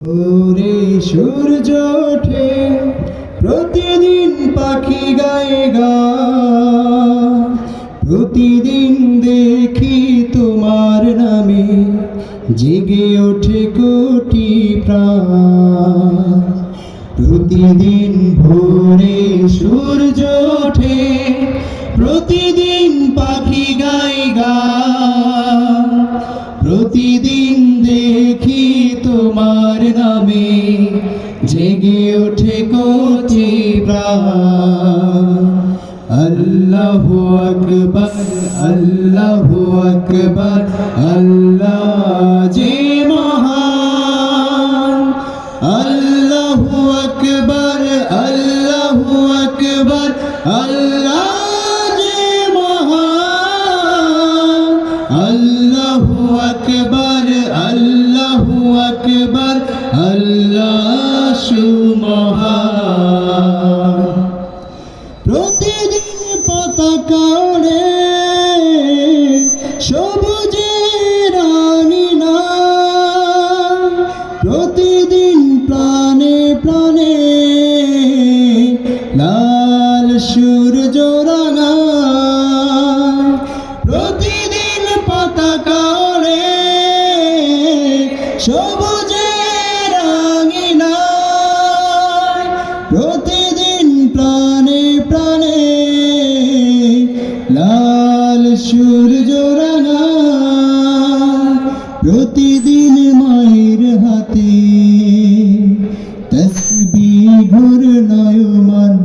ওরে সূর্য ওঠে, প্রতিদিন পাখি গায়ে গা। প্রতিদিন দেখি তোমার নামে, জেগে ওঠে কোটি প্রাণ। প্রতিদিন ভোরে সূর্য ওঠে, প্রতিদিন পাখি গায়ে গা। প্রতিদিন দেখি তোমার নামে জেগে ওঠে কোটি আল্লাহ আকবর আল্লাহ আকবর আল্লাহ যে আল্লাহ সুমহান। প্রতিদিন পতাকারে সবুজে রাঙিনা প্রতিদিন প্রাণে প্রাণে লাল সূর্য রাঙা। প্রতিদিন পতাকারে সবুজে সূর্য রাঙা প্রতিদিন মায়ের হাতে। তসবি ঘুর নয়মান।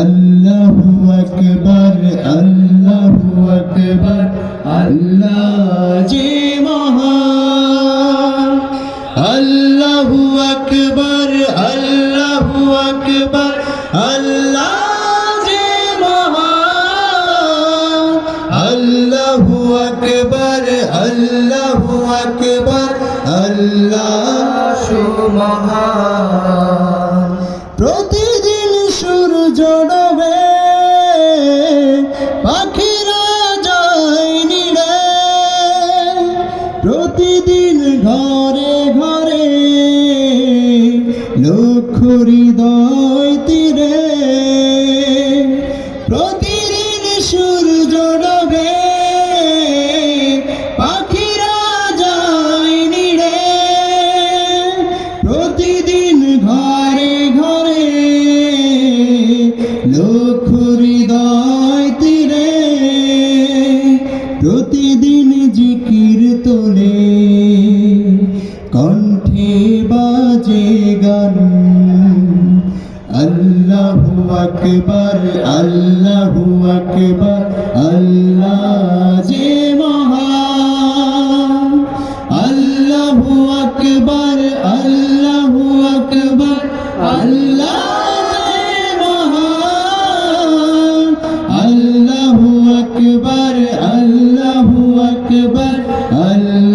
আল্লাহু আকবার আল্লাহু আকবার, আল্লাহ যে মহান। আল্লাহু আকবার। আকবার, আল্লাহ সুমহান প্রতিদিন সূর্য ডোবে, পাখিরা যায় নিড়ে প্রতিদিন ঘরে ঘরে লক্ষ হৃদয় তীরে প্রতিদিন প্রতিদিন ঘরে ঘরে লক্ষ হৃদয় তীরে প্রতিদিন জিকির তোলে, কণ্ঠে বাজে গান। আল্লাহু আকবার আল্লাহু আকবার أكبر الله